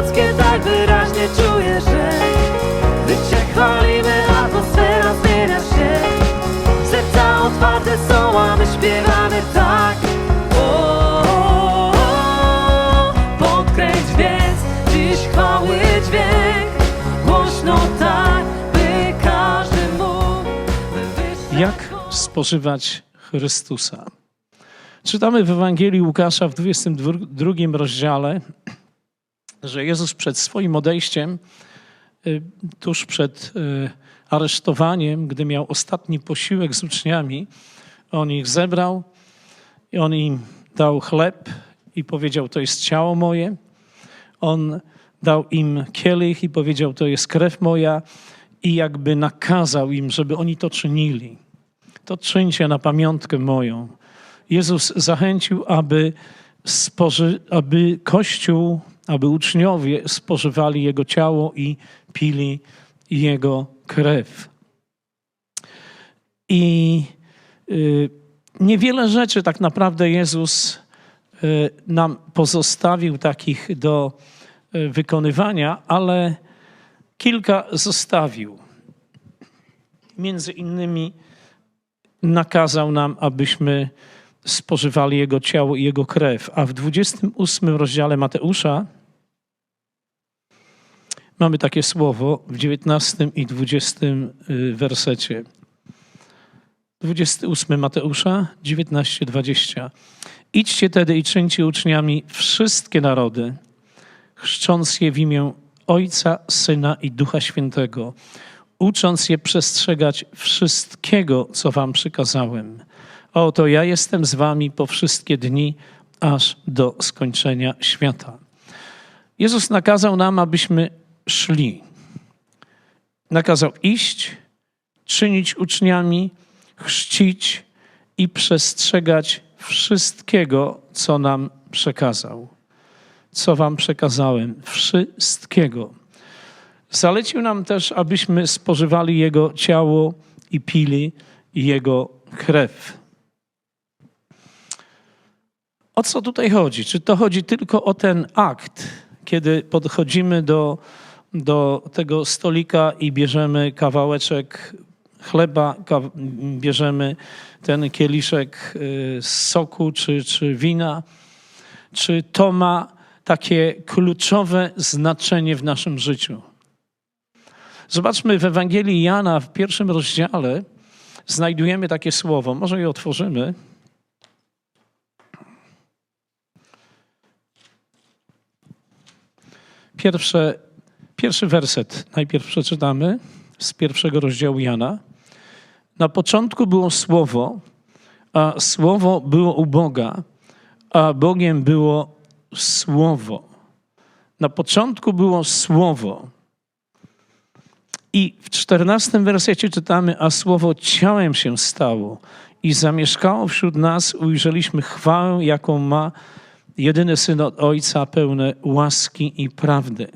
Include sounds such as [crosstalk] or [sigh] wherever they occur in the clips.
ludzkie tak wyraźnie czuję, że Gdy Cię chwalimy, atmosfera zmienia się Serca otwarte są, a my śpiewamy tak o, o, o. Podkręć więc dziś chwały dźwięk Głośno tak, by każdy mógł Jak spożywać Chrystusa? Czytamy w Ewangelii Łukasza w 22 rozdziale, że Jezus przed swoim odejściem, y, tuż przed y, aresztowaniem, gdy miał ostatni posiłek z uczniami, on ich zebrał i on im dał chleb i powiedział: To jest ciało moje. On dał im kielich i powiedział: To jest krew moja, i jakby nakazał im, żeby oni to czynili. To czyńcie na pamiątkę moją. Jezus zachęcił, aby, spoży, aby Kościół, aby uczniowie spożywali Jego ciało i pili Jego krew. I y, niewiele rzeczy tak naprawdę Jezus y, nam pozostawił takich do y, wykonywania, ale kilka zostawił. Między innymi nakazał nam, abyśmy spożywali Jego ciało i Jego krew. A w 28 rozdziale Mateusza mamy takie słowo w 19 i 20 y, wersecie. 28 Mateusza 19, 20. Idźcie tedy i czyńcie uczniami wszystkie narody, chrzcząc je w imię Ojca, Syna i Ducha Świętego, ucząc je przestrzegać wszystkiego, co wam przykazałem. Oto ja jestem z wami po wszystkie dni, aż do skończenia świata. Jezus nakazał nam, abyśmy szli. Nakazał iść, czynić uczniami, chrzcić i przestrzegać wszystkiego, co nam przekazał. Co wam przekazałem, wszystkiego. Zalecił nam też, abyśmy spożywali Jego ciało i pili Jego krew. O co tutaj chodzi? Czy to chodzi tylko o ten akt, kiedy podchodzimy do, do tego stolika i bierzemy kawałeczek chleba, ka, bierzemy ten kieliszek y, soku czy, czy wina? Czy to ma takie kluczowe znaczenie w naszym życiu? Zobaczmy w Ewangelii Jana w pierwszym rozdziale znajdujemy takie słowo. Może je otworzymy. Pierwsze, pierwszy werset najpierw przeczytamy z pierwszego rozdziału Jana. Na początku było Słowo, a Słowo było u Boga, a Bogiem było Słowo. Na początku było Słowo. I w czternastym wersecie czytamy, a Słowo ciałem się stało i zamieszkało wśród nas, ujrzeliśmy chwałę, jaką ma jedyny Syn od Ojca, pełne łaski i prawdy.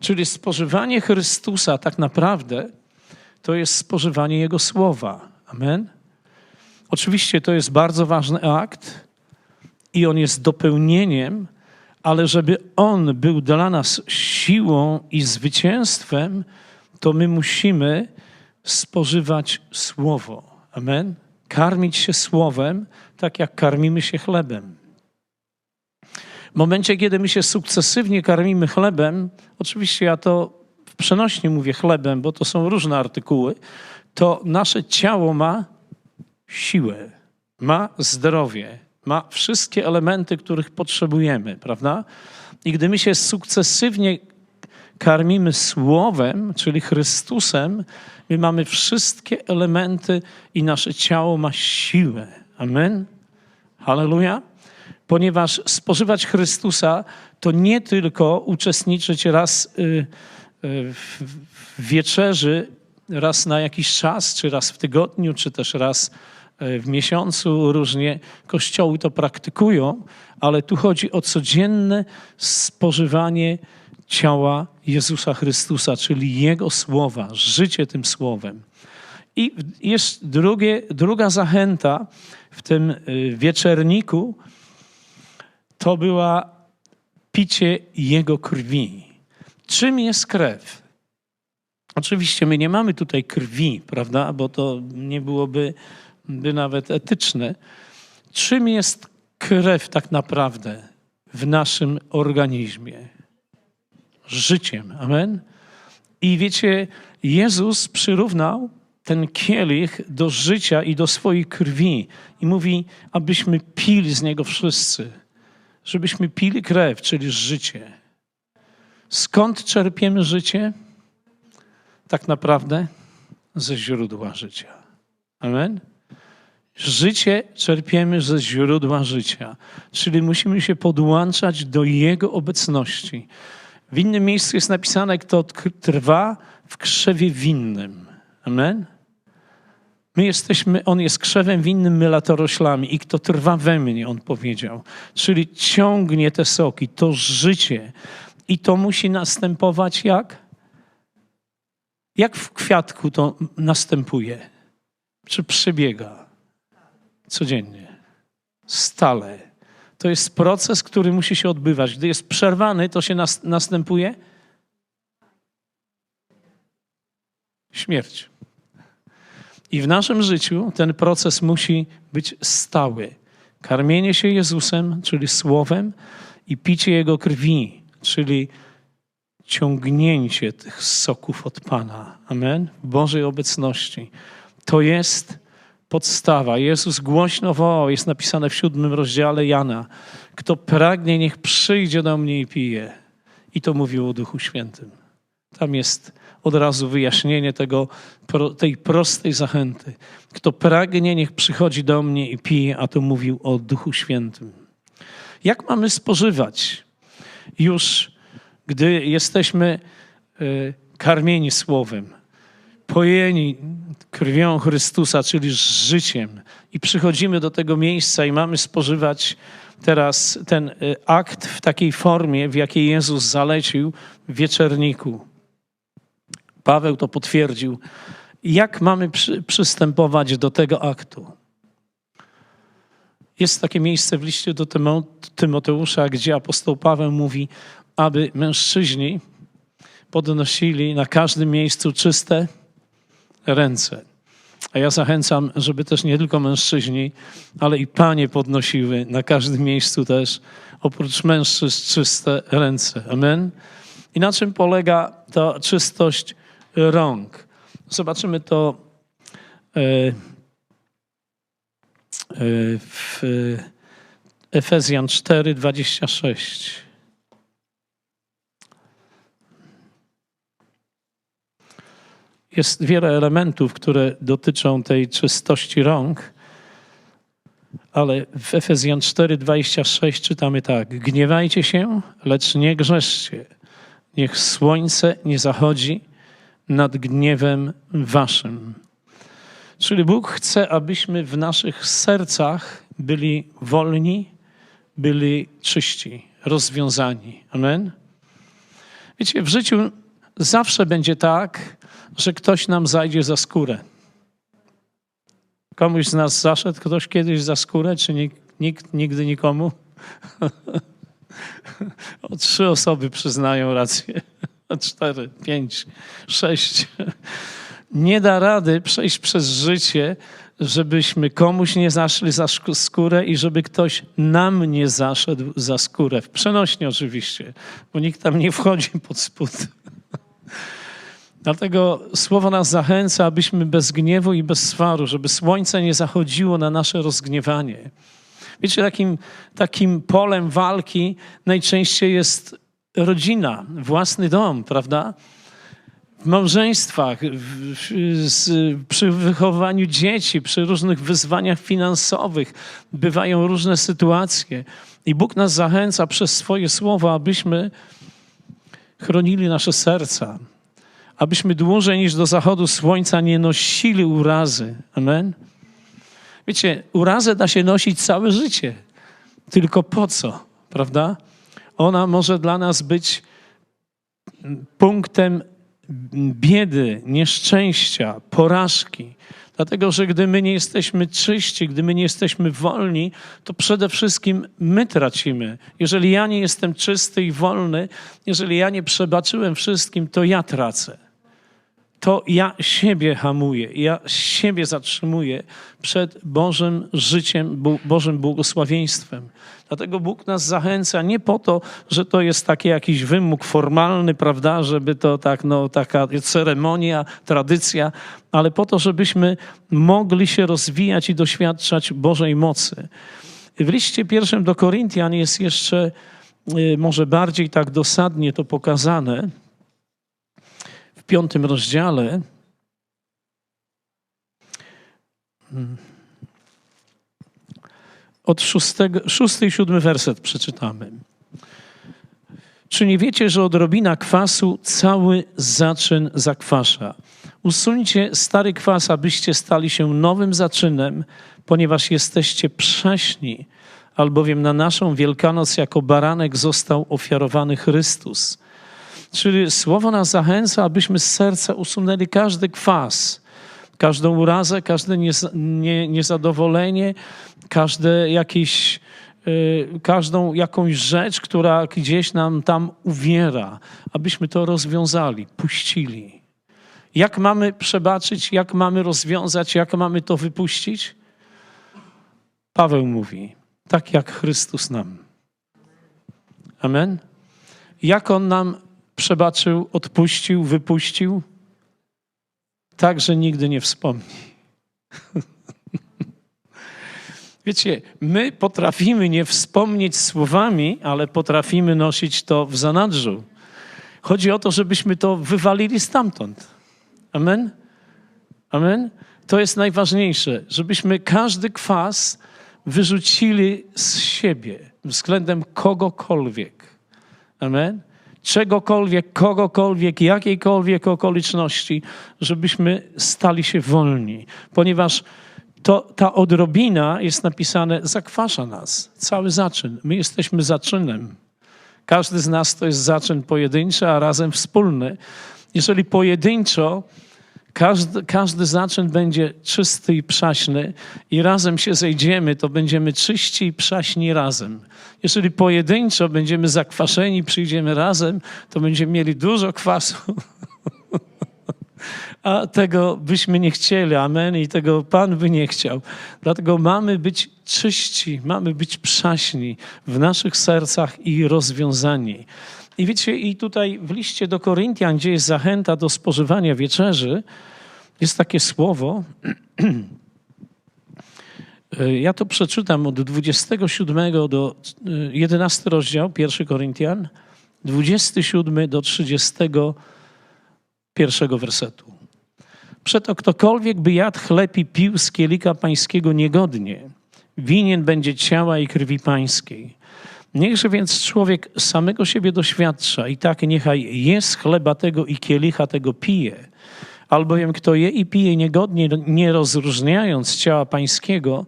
Czyli spożywanie Chrystusa tak naprawdę to jest spożywanie Jego Słowa. Amen? Oczywiście to jest bardzo ważny akt i on jest dopełnieniem, ale żeby on był dla nas siłą i zwycięstwem, to my musimy spożywać Słowo. Amen? Karmić się Słowem, tak jak karmimy się chlebem. W momencie, kiedy my się sukcesywnie karmimy chlebem, oczywiście ja to w przenośni mówię chlebem, bo to są różne artykuły, to nasze ciało ma siłę, ma zdrowie, ma wszystkie elementy, których potrzebujemy, prawda? I gdy my się sukcesywnie karmimy Słowem, czyli Chrystusem, my mamy wszystkie elementy i nasze ciało ma siłę. Amen? Halleluja? Ponieważ spożywać Chrystusa to nie tylko uczestniczyć raz y, y, w wieczerzy, raz na jakiś czas, czy raz w tygodniu, czy też raz y, w miesiącu. Różnie kościoły to praktykują, ale tu chodzi o codzienne spożywanie ciała Jezusa Chrystusa, czyli Jego słowa, życie tym słowem. I jest drugie, druga zachęta w tym wieczerniku, to była picie Jego krwi. Czym jest krew? Oczywiście my nie mamy tutaj krwi, prawda, bo to nie byłoby by nawet etyczne. Czym jest krew tak naprawdę w naszym organizmie? Życiem. Amen. I wiecie, Jezus przyrównał ten kielich do życia i do swojej krwi. I mówi, abyśmy pili z niego wszyscy. Żebyśmy pili krew, czyli życie. Skąd czerpiemy życie? Tak naprawdę ze źródła życia. Amen. Życie czerpiemy ze źródła życia, czyli musimy się podłączać do Jego obecności. W innym miejscu jest napisane, kto trwa w krzewie winnym. Amen. My jesteśmy, on jest krzewem winnym, my latoroślami i kto trwa we mnie, on powiedział. Czyli ciągnie te soki, to życie. I to musi następować jak? Jak w kwiatku to następuje? Czy przebiega? Codziennie. Stale. To jest proces, który musi się odbywać. Gdy jest przerwany, to się nas, następuje śmierć. I w naszym życiu ten proces musi być stały. Karmienie się Jezusem, czyli Słowem, i picie Jego krwi, czyli ciągnięcie tych soków od Pana. Amen. W Bożej obecności. To jest podstawa. Jezus głośno wołał, jest napisane w siódmym rozdziale Jana. Kto pragnie, niech przyjdzie do mnie i pije. I to mówił o Duchu Świętym. Tam jest od razu wyjaśnienie tego, tej prostej zachęty. Kto pragnie, niech przychodzi do mnie i pije, a to mówił o Duchu Świętym. Jak mamy spożywać już, gdy jesteśmy e, karmieni Słowem, pojeni krwią Chrystusa, czyli życiem, i przychodzimy do tego miejsca i mamy spożywać teraz ten e, akt w takiej formie, w jakiej Jezus zalecił w wieczerniku. Paweł to potwierdził. Jak mamy przy, przystępować do tego aktu? Jest takie miejsce w liście do Tymo- Tymoteusza, gdzie apostoł Paweł mówi, aby mężczyźni podnosili na każdym miejscu czyste ręce. A ja zachęcam, żeby też nie tylko mężczyźni, ale i panie podnosiły na każdym miejscu też, oprócz mężczyzn, czyste ręce. Amen. I na czym polega ta czystość rąk? Zobaczymy to e, e, w Efezjan 4, 26. Jest wiele elementów, które dotyczą tej czystości rąk, ale w Efezjan 4:26 czytamy tak: Gniewajcie się, lecz nie grzeszcie. Niech słońce nie zachodzi nad gniewem waszym. Czyli Bóg chce, abyśmy w naszych sercach byli wolni, byli czyści, rozwiązani. Amen. Wiecie, w życiu zawsze będzie tak, że ktoś nam zajdzie za skórę. Komuś z nas zaszedł ktoś kiedyś za skórę, czy nikt, nikt nigdy nikomu? [laughs] O trzy osoby przyznają rację. O cztery, pięć, sześć. Nie da rady przejść przez życie, żebyśmy komuś nie zaszli za skórę i żeby ktoś nam nie zaszedł za skórę. W przenośnie oczywiście, bo nikt tam nie wchodzi pod spód. Dlatego słowo nas zachęca, abyśmy bez gniewu i bez swaru, żeby słońce nie zachodziło na nasze rozgniewanie. Wiecie, takim, takim polem walki najczęściej jest rodzina, własny dom, prawda? W małżeństwach, w, z, przy wychowywaniu dzieci, przy różnych wyzwaniach finansowych bywają różne sytuacje. I Bóg nas zachęca przez swoje słowa, abyśmy chronili nasze serca, abyśmy dłużej niż do zachodu słońca nie nosili urazy. Amen. Wiecie, urazę da się nosić całe życie. Tylko po co, prawda? Ona może dla nas być punktem biedy, nieszczęścia, porażki. Dlatego, że gdy my nie jesteśmy czyści, gdy my nie jesteśmy wolni, to przede wszystkim my tracimy. Jeżeli ja nie jestem czysty i wolny, jeżeli ja nie przebaczyłem wszystkim, to ja tracę to ja siebie hamuję, ja siebie zatrzymuję przed Bożym życiem, Bożym błogosławieństwem. Dlatego Bóg nas zachęca nie po to, że to jest taki jakiś wymóg formalny, prawda, żeby to tak, no, taka ceremonia, tradycja, ale po to, żebyśmy mogli się rozwijać i doświadczać Bożej mocy. W liście pierwszym do Koryntian jest jeszcze y, może bardziej tak dosadnie to pokazane piątym rozdziale. Od szóstego, szósty i siódmy werset przeczytamy. Czy nie wiecie, że odrobina kwasu cały zaczyn zakwasza? Usuńcie stary kwas, abyście stali się nowym zaczynem, ponieważ jesteście prześni, albowiem na naszą Wielkanoc jako baranek został ofiarowany Chrystus. Czyli słowo nas zachęca, abyśmy z serca usunęli każdy kwas, każdą urazę, każde niez- nie, niezadowolenie, każde jakieś, y, każdą jakąś rzecz, która gdzieś nam tam uwiera, abyśmy to rozwiązali, puścili. Jak mamy przebaczyć, jak mamy rozwiązać, jak mamy to wypuścić? Paweł mówi, tak jak Chrystus nam. Amen. Jak on nam przebaczył, odpuścił, wypuścił, tak, że nigdy nie wspomni. [laughs] Wiecie, my potrafimy nie wspomnieć słowami, ale potrafimy nosić to w zanadrzu. Chodzi o to, żebyśmy to wywalili stamtąd. Amen? Amen? To jest najważniejsze, żebyśmy każdy kwas wyrzucili z siebie względem kogokolwiek. Amen? Czegokolwiek, kogokolwiek, jakiejkolwiek okoliczności, żebyśmy stali się wolni, ponieważ to, ta odrobina jest napisane, zakwasza nas, cały zaczyn. My jesteśmy zaczynem. Każdy z nas to jest zaczyn pojedynczy, a razem wspólny. Jeżeli pojedynczo każdy, każdy zaczyn będzie czysty i przaśny i razem się zejdziemy, to będziemy czyści i przaśni razem. Jeżeli pojedynczo będziemy zakwaszeni, przyjdziemy razem, to będziemy mieli dużo kwasu. [laughs] A tego byśmy nie chcieli, amen, i tego Pan by nie chciał. Dlatego mamy być czyści, mamy być przaśni w naszych sercach i rozwiązani. I wiecie, i tutaj w liście do Koryntian, gdzie jest zachęta do spożywania wieczerzy, jest takie słowo. [clears throat] Ja to przeczytam od 27 do 11 rozdział, 1 Koryntian, 27 do 31 wersetu. Przeto ktokolwiek by jadł chleb i pił z kielika pańskiego niegodnie, winien będzie ciała i krwi pańskiej. Niechże więc człowiek samego siebie doświadcza i tak niechaj je z chleba tego i kielicha tego pije. Albowiem kto je i pije niegodnie, nie rozróżniając ciała pańskiego,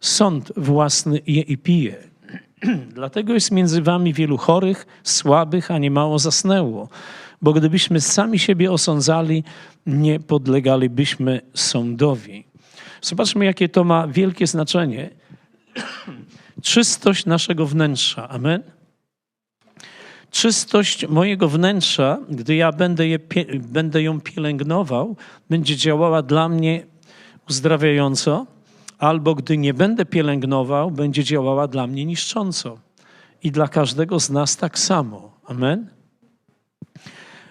sąd własny je i pije. [clears throat] Dlatego jest między wami wielu chorych, słabych, a niemało zasnęło. Bo gdybyśmy sami siebie osądzali, nie podlegalibyśmy sądowi. Zobaczmy, jakie to ma wielkie znaczenie. [clears throat] Czystość naszego wnętrza. Amen. Czystość mojego wnętrza, gdy ja będę, je, będę ją pielęgnował, będzie działała dla mnie uzdrawiająco, albo gdy nie będę pielęgnował, będzie działała dla mnie niszcząco. I dla każdego z nas tak samo. Amen.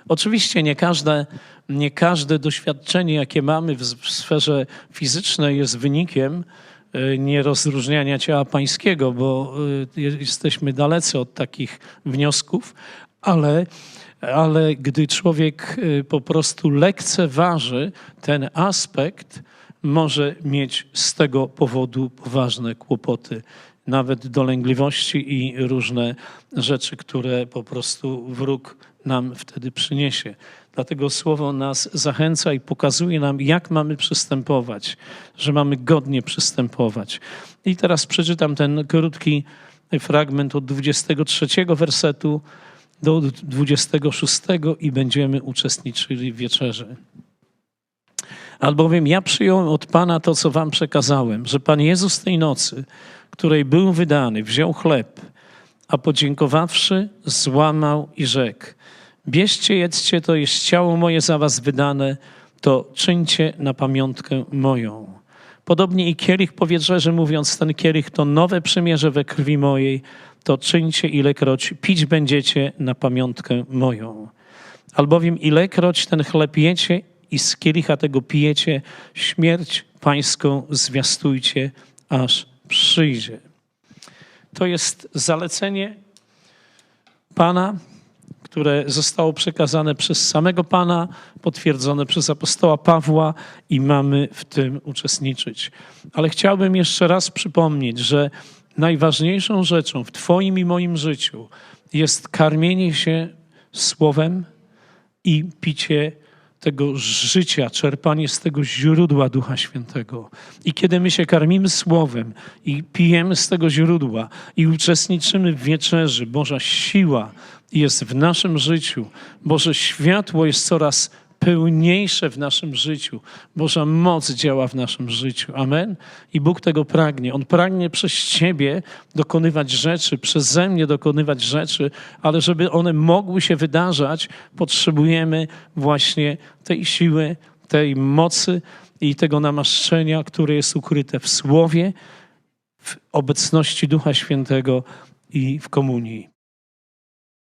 Oczywiście nie każde, nie każde doświadczenie, jakie mamy w, sferze fizycznej, jest wynikiem nierozróżniania ciała pańskiego, bo e, jesteśmy dalecy od takich wniosków, ale, ale gdy człowiek e, po prostu lekceważy ten aspekt, może mieć z tego powodu poważne kłopoty, nawet dolęgliwości i różne rzeczy, które po prostu wróg nam wtedy przyniesie. Dlatego słowo nas zachęca i pokazuje nam, jak mamy przystępować, że mamy godnie przystępować. I teraz przeczytam ten krótki fragment od 23 wersetu do 26 i będziemy uczestniczyli w wieczerzy. Albowiem ja przyjąłem od Pana to, co wam przekazałem, że Pan Jezus tej nocy, której był wydany, wziął chleb, a podziękowawszy, złamał i rzekł: Bierzcie, jedzcie, to jest ciało moje za was wydane, to czyńcie na pamiątkę moją. Podobnie i kielich po wieczerzy, mówiąc, ten kielich to nowe przymierze we krwi mojej, to czyńcie ilekroć pić będziecie na pamiątkę moją. Albowiem ilekroć ten chleb jecie i z kielicha tego pijecie, śmierć pańską zwiastujcie, aż przyjdzie. To jest zalecenie Pana, które zostało przekazane przez samego Pana, potwierdzone przez apostoła Pawła i mamy w tym uczestniczyć. Ale chciałbym jeszcze raz przypomnieć, że najważniejszą rzeczą w Twoim i moim życiu jest karmienie się słowem i picie tego życia, czerpanie z tego źródła Ducha Świętego. I kiedy my się karmimy słowem i pijemy z tego źródła i uczestniczymy w wieczerzy, Boża siła jest w naszym życiu, Boże światło jest coraz pełniejsze w naszym życiu. Boża moc działa w naszym życiu. Amen. I Bóg tego pragnie. On pragnie przez Ciebie dokonywać rzeczy, przeze mnie dokonywać rzeczy, ale żeby one mogły się wydarzać, potrzebujemy właśnie tej siły, tej mocy i tego namaszczenia, które jest ukryte w Słowie, w obecności Ducha Świętego i w komunii.